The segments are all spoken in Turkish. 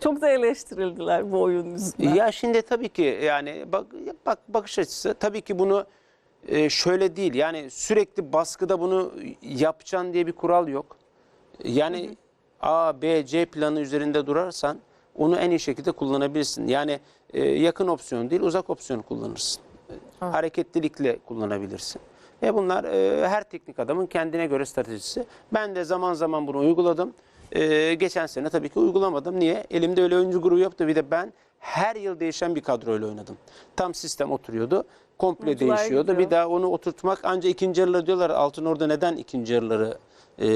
Çok da eleştirildiler bu oyun yüzünden. Ya şimdi tabii ki yani bak, bak bakış açısı tabii ki bunu e, şöyle değil. Yani sürekli baskıda bunu yapacaksın diye bir kural yok. Yani A, B, C planı üzerinde durarsan onu en iyi şekilde kullanabilirsin. Yani e, yakın opsiyon değil uzak opsiyon kullanırsın. Hareketlilikle kullanabilirsin. Ve bunlar e, her teknik adamın kendine göre stratejisi. Ben de zaman zaman bunu uyguladım. E, geçen sene tabii ki uygulamadım. Niye? Elimde öyle oyuncu grubu yoktu. Bir de ben her yıl değişen bir kadroyla oynadım. Tam sistem oturuyordu. Komple Oyuncular değişiyordu. gidiyor. Bir daha onu oturtmak anca ikinci yarıları diyorlar. Altın orada neden ikinci yarıları e,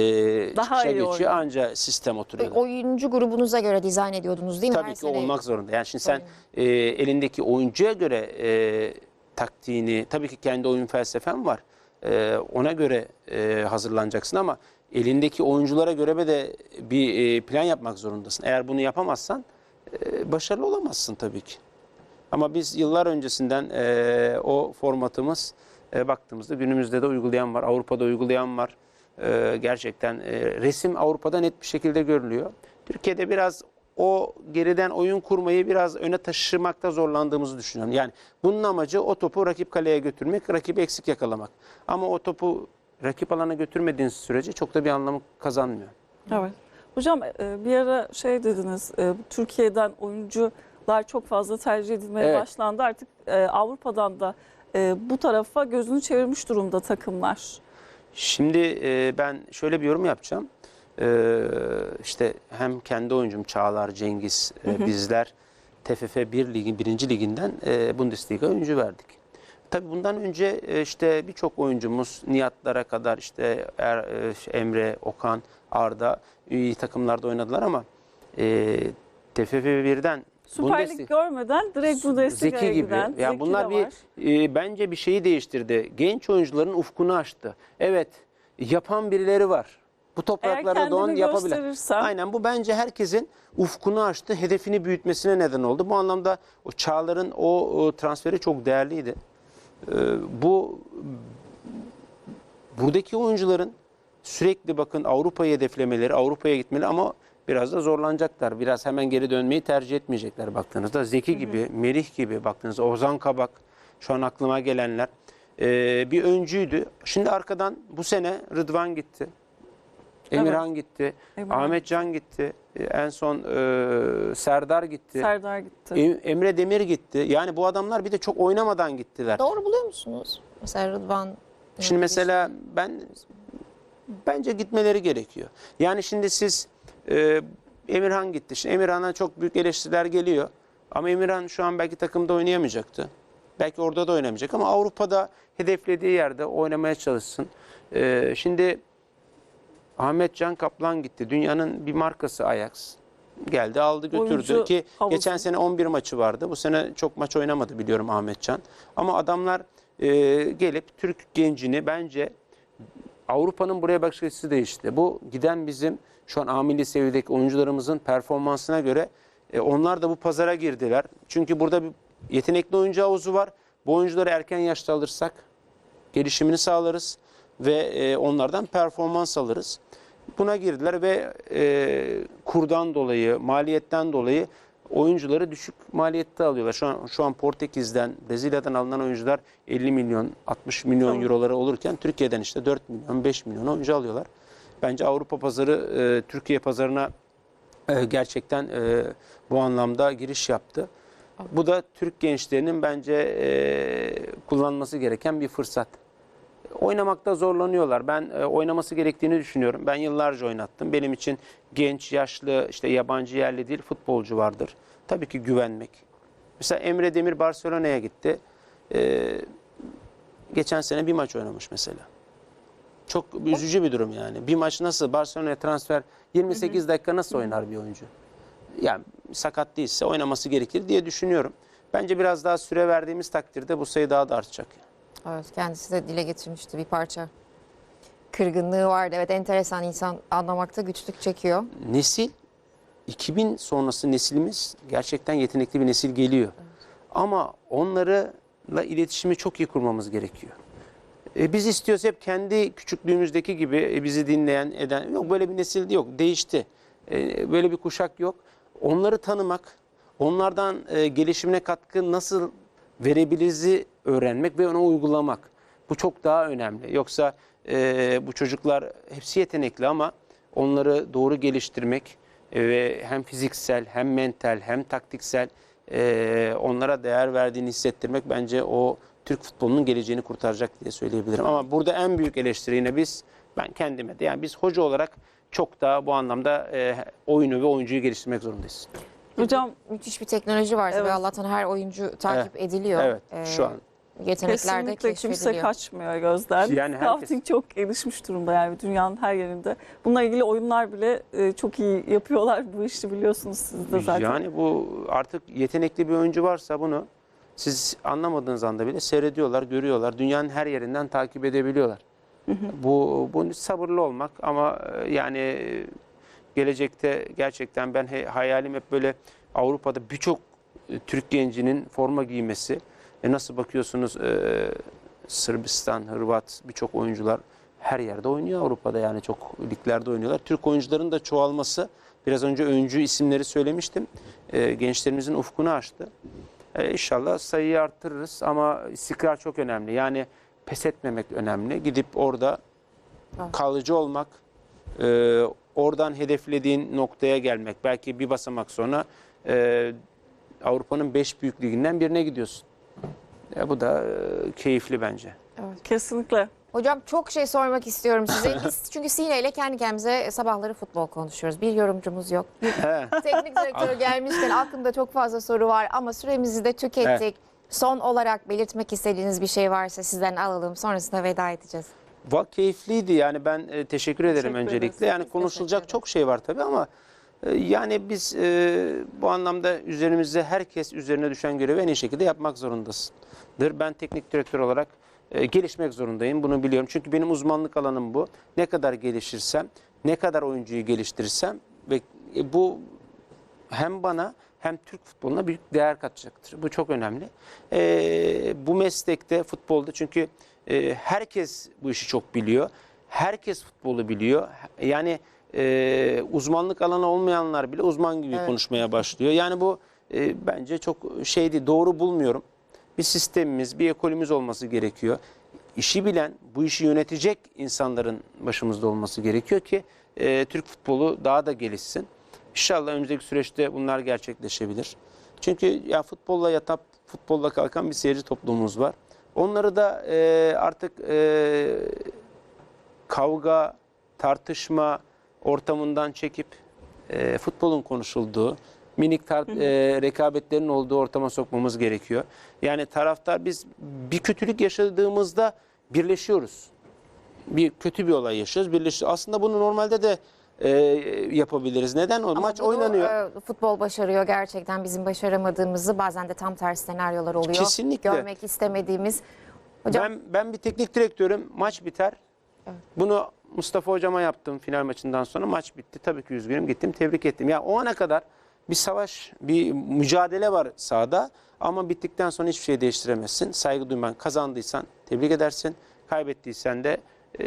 Daha çıkışa iyi geçiyor? oynuyor. Anca sistem oturuyordu. Oyuncu grubunuza göre dizayn ediyordunuz değil mi? Tabii Her ki sene- olmak zorunda. Yani şimdi sen e, elindeki oyuncuya göre e, taktiğini, tabii ki kendi oyun felsefen var. E, ona göre e, hazırlanacaksın ama elindeki oyunculara göre de bir e, plan yapmak zorundasın. Eğer bunu yapamazsan e, başarılı olamazsın tabii ki. Ama biz yıllar öncesinden e, o formatımız baktığımızda günümüzde de uygulayan var, Avrupa'da uygulayan var. Gerçekten resim Avrupa'da net bir şekilde görülüyor. Türkiye'de biraz o geriden oyun kurmayı biraz öne taşımakta zorlandığımızı düşünüyorum. Yani bunun amacı o topu rakip kaleye götürmek, rakibi eksik yakalamak. Ama o topu rakip alana götürmediğiniz sürece çok da bir anlamı kazanmıyor. Evet. Hocam e, bir ara şey dediniz, e, Türkiye'den oyuncular çok fazla tercih edilmeye Evet. başlandı. Artık e, Avrupa'dan da bu tarafa gözünü çevirmiş durumda takımlar. Şimdi ben şöyle bir yorum yapacağım. İşte hem kendi oyuncum Çağlar, Cengiz, e, bizler TFF 1 ligi, 1. liginden Bundesliga oyuncu verdik. Tabii bundan önce e, işte birçok oyuncumuz Nihatlara kadar işte Er, e, Emre, Okan, Arda iyi takımlarda oynadılar ama e, TFF 1'den Süper Lig görmeden direkt Bundesliga'ya Zeki gibi. giden Ya Zeki bunlar bir e, bence bir şeyi değiştirdi. Genç oyuncuların ufkunu açtı. Evet, yapan birileri var. Bu topraklarda doğan yapabilir. Aynen bu bence herkesin ufkunu açtı, hedefini büyütmesine neden oldu. Bu anlamda o Çağlar'ın o, o transferi çok değerliydi. Ee, bu buradaki oyuncuların sürekli bakın Avrupa'yı hedeflemeleri, Avrupa'ya gitmeleri ama biraz da zorlanacaklar. Biraz hemen geri dönmeyi tercih etmeyecekler baktığınızda. Zeki gibi, Merih gibi baktığınızda Ozan Kabak şu an aklıma gelenler ee, bir öncüydü. Şimdi arkadan bu sene Rıdvan gitti. Emirhan gitti. Emirhan Ahmet Can gitti. Ee, En son e, Serdar gitti. Serdar gitti. Em- Emre Demir gitti. Yani bu adamlar bir de çok oynamadan gittiler. Doğru buluyor musunuz? Mesela Rıdvan. Şimdi mesela ben bence gitmeleri gerekiyor. Yani şimdi siz e, Emirhan gitti. Şimdi Emirhan'a çok büyük eleştiriler geliyor. Ama Emirhan şu an belki takımda oynayamayacaktı. Belki orada da oynamayacak ama Avrupa'da hedeflediği yerde oynamaya çalışsın. E, şimdi Ahmet Can Kaplan gitti. Dünyanın bir markası Ajax. Geldi aldı götürdü Oyuncu ki havuzu. geçen sene 11 maçı vardı. Bu sene çok maç oynamadı biliyorum Ahmet Can. Ama adamlar e, gelip Türk gencini bence Avrupa'nın buraya bakış açısı değişti. Bu giden bizim şu an A milli seviyedeki oyuncularımızın performansına göre e, onlar da bu pazara girdiler. Çünkü burada bir yetenekli oyuncu havuzu var. Bu oyuncuları erken yaşta alırsak gelişimini sağlarız ve e, onlardan performans alırız. Buna girdiler ve e, kurdan dolayı, maliyetten dolayı oyuncuları düşük maliyette alıyorlar. Şu an şu an Portekiz'den, Brezilya'dan alınan oyuncular 50 milyon, 60 milyon Tabii. eurolara olurken Türkiye'den işte 4 milyon, 5 milyon oyuncu alıyorlar. Bence Avrupa pazarı e, Türkiye pazarına e, gerçekten e, bu anlamda giriş yaptı. Bu da Türk gençlerinin bence e, kullanması gereken bir fırsat. Oynamakta zorlanıyorlar. Ben e, oynaması gerektiğini düşünüyorum. Ben yıllarca oynattım. Benim için genç, yaşlı, işte yabancı yerli değil futbolcu vardır. Tabii ki güvenmek. Mesela Emre Demir Barcelona'ya gitti. E, geçen sene bir maç oynamış mesela. Çok üzücü bir durum yani. Bir maç nasıl Barcelona'ya transfer 28 dakika nasıl oynar bir oyuncu? Yani sakat değilse oynaması gerekir diye düşünüyorum. Bence biraz daha süre verdiğimiz takdirde bu sayı daha da artacak. Evet, kendisi de dile getirmişti bir parça. Kırgınlığı vardı. Evet enteresan insan anlamakta güçlük çekiyor. Nesil 2000 sonrası neslimiz gerçekten yetenekli bir nesil geliyor. Ama onlarla iletişimi çok iyi kurmamız gerekiyor. E, biz istiyoruz hep kendi küçüklüğümüzdeki gibi e, bizi dinleyen eden yok böyle bir nesil yok değişti. E, böyle bir kuşak yok. onları tanımak, onlardan e, gelişimine katkı nasıl verebilirizi öğrenmek ve onu uygulamak. Bu çok daha önemli. Yoksa e, bu çocuklar hepsi yetenekli ama onları doğru geliştirmek e, ve hem fiziksel hem mental hem taktiksel e, onlara değer verdiğini hissettirmek bence o Türk futbolunun geleceğini kurtaracak diye söyleyebilirim. Ama burada en büyük eleştiri yine biz, ben kendime de yani biz hoca olarak çok daha bu anlamda e, oyunu ve oyuncuyu geliştirmek zorundayız. Hocam Müthiş bir teknoloji var tabii Evet. Allah'tan her oyuncu takip ediliyor. Evet Ee, şu an. Yetenekler de kesinlikle kimse keşfediliyor. kaçmıyor gözden. Yani herkes- Scouting çok gelişmiş durumda yani dünyanın her yerinde. Bununla ilgili oyunlar bile e, çok iyi yapıyorlar bu işi biliyorsunuz siz de zaten. Yani bu artık yetenekli bir oyuncu varsa bunu siz anlamadığınız anda bile seyrediyorlar, görüyorlar. Dünyanın her yerinden takip edebiliyorlar. Bu, bu sabırlı olmak ama e, yani e, gelecekte gerçekten ben he- hayalim hep böyle Avrupa'da birçok e, Türk gencinin forma giymesi. E nasıl bakıyorsunuz e, Sırbistan, Hırvat birçok oyuncular her yerde oynuyor Avrupa'da yani çok liglerde oynuyorlar. Türk oyuncuların da çoğalması biraz önce öncü isimleri söylemiştim. E, gençlerimizin ufkunu açtı. E, inşallah sayıyı arttırırız ama istikrar çok önemli. Yani pes etmemek önemli. Gidip orada kalıcı olmak, e, oradan hedeflediğin noktaya gelmek. Belki bir basamak sonra e, Avrupa'nın 5 büyük liginden birine gidiyorsun. Ya bu da e, keyifli bence. Kesinlikle. Hocam çok şey sormak istiyorum size. Biz çünkü Sine ile kendi kendimize sabahları futbol konuşuyoruz. Bir yorumcumuz yok. Bir He. teknik direktör gelmişken aklımda çok fazla soru var ama süremizi de tükettik. Son olarak belirtmek istediğiniz bir şey varsa sizden alalım. Sonrasında veda edeceğiz. Va keyifliydi yani ben e, teşekkür ederim Teşekkür ederiz. öncelikle. Yani Biz konuşulacak teşekkür çok şey var tabii ama yani biz e, bu anlamda üzerimizde herkes üzerine düşen görevi en iyi şekilde yapmak zorundasındır. Ben teknik direktör olarak e, gelişmek zorundayım bunu biliyorum. Çünkü benim uzmanlık alanım bu. Ne kadar gelişirsem, ne kadar oyuncuyu geliştirirsem ve e, bu hem bana hem Türk futboluna büyük değer katacaktır. Bu çok önemli. Ee, bu meslekte futbolda çünkü e, herkes bu işi çok biliyor. Herkes futbolu biliyor. Yani e, uzmanlık alanı olmayanlar bile uzman gibi Evet. konuşmaya başlıyor. Yani bu e, bence çok şeydi doğru bulmuyorum. Bir sistemimiz, bir ekolümüz olması gerekiyor. İşi bilen, bu işi yönetecek insanların başımızda olması gerekiyor ki e, Türk futbolu daha da gelişsin. İnşallah önümüzdeki süreçte bunlar gerçekleşebilir. Çünkü ya futbolla yatıp futbolla kalkan bir seyirci toplumumuz var. Onları da e, artık e, kavga, tartışma ortamından çekip e, futbolun konuşulduğu, minik tar- e, rekabetlerin olduğu ortama sokmamız gerekiyor. Yani taraftar biz bir kötülük yaşadığımızda birleşiyoruz. Bir kötü bir olay yaşıyoruz, birleşiyoruz. Aslında bunu normalde de e, yapabiliriz. Neden? O Ama maç bunu, oynanıyor. e, futbol başarıyor gerçekten bizim başaramadığımızı bazen de tam tersi senaryolar oluyor. Kesinlikle. Görmek istemediğimiz. Hocam Ben ben bir teknik direktörüm. Maç biter. Bunu Mustafa hocama yaptım final maçından sonra. Maç bitti. Tabii ki üzgünüm. Gittim tebrik ettim. Ya o ana kadar bir savaş, bir mücadele var sahada ama bittikten sonra hiçbir şey değiştiremezsin. Saygı duyman kazandıysan tebrik edersin. Kaybettiysen de e,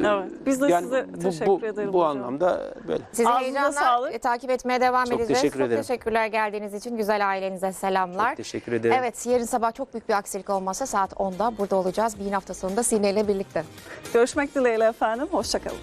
Evet. Biz de yani size bu, teşekkür bu, ederim bu hocam. anlamda böyle. sizi Ağzınıza heyecanla sağlık. e, takip etmeye devam Çok edeceğiz. teşekkür çok ederim. teşekkürler geldiğiniz için. Güzel ailenize selamlar. Çok teşekkür ederim. Evet yarın sabah çok büyük bir aksilik olmazsa saat 10'da burada olacağız. Bir hafta sonunda Sine ile birlikte. Görüşmek dileğiyle efendim. Hoşçakalın.